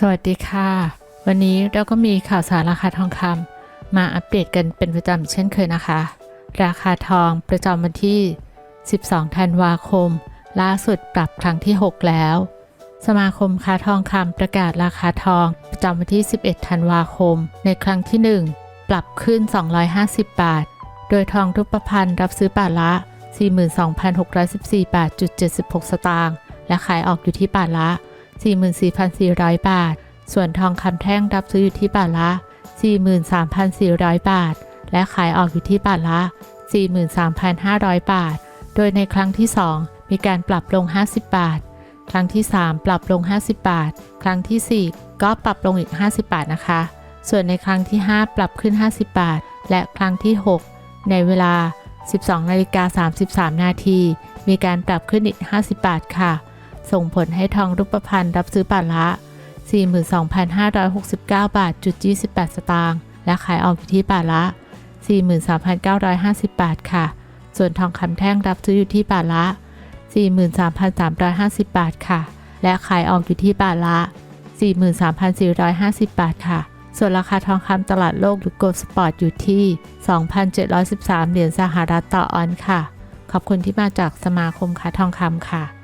สวัสดีค่ะ วันนี้เราก็มีข่าวสารราคาทองคำมาอัปเดตกันเป็นประจำเช่นเคยนะคะ ราคาทองประจำวันที่ 12 ธันวาคม ล่าสุดปรับครั้งที่ 6 แล้ว สมาคมค้าทองคำประกาศราคาทองประจำวันที่ 11 ธันวาคม ในครั้งที่ 1 ปรับขึ้น 250 บาท โดยทองรูปพรรณรับซื้อบาทละ 42,614 บาท76 สตางค์และขายออกอยู่ที่บาทละ 44,400 บาท ส่วนทองคำแท่งรับซื้ออยู่ที่บาทละ 43,400 บาท และขายออกอยู่ที่บาทละ 43,500 บาท โดยในครั้งที่ 2 มีการปรับลง 50 บาท ครั้งที่ 3 ปรับลง 50 บาท ครั้งทีสี่4 ก็ปรับลงอีก 50 บาทนะคะ ส่วนในครั้งที่ 5 ปรับขึ้น 50 บาท และครั้งที่ 6 ในเวลา 12นาฬิกา33 นาที มีการปรับขึ้นอีก 50 บาทค่ะ ส่งผลให้ทองรูปพรรณรับซื้อบาทละ 42,569 บาทจุด28 สตางค์ และขายออกอยู่ที่บาทละ 43,950 บาทค่ะ ส่วนทองคำแท่งรับซื้ออยู่ที่บาทละ 43,350 บาทค่ะ และขายออกอยู่ที่บาทละ 43,450 บาทค่ะ ส่วนราคาทองคำตลาดโลกหรือ Gold Spot อยู่ที่ 2,713 เหรียญสหรัฐต่อออนค่ะ ขอบคุณที่มาจากสมาคมค้าทองคำค่ะ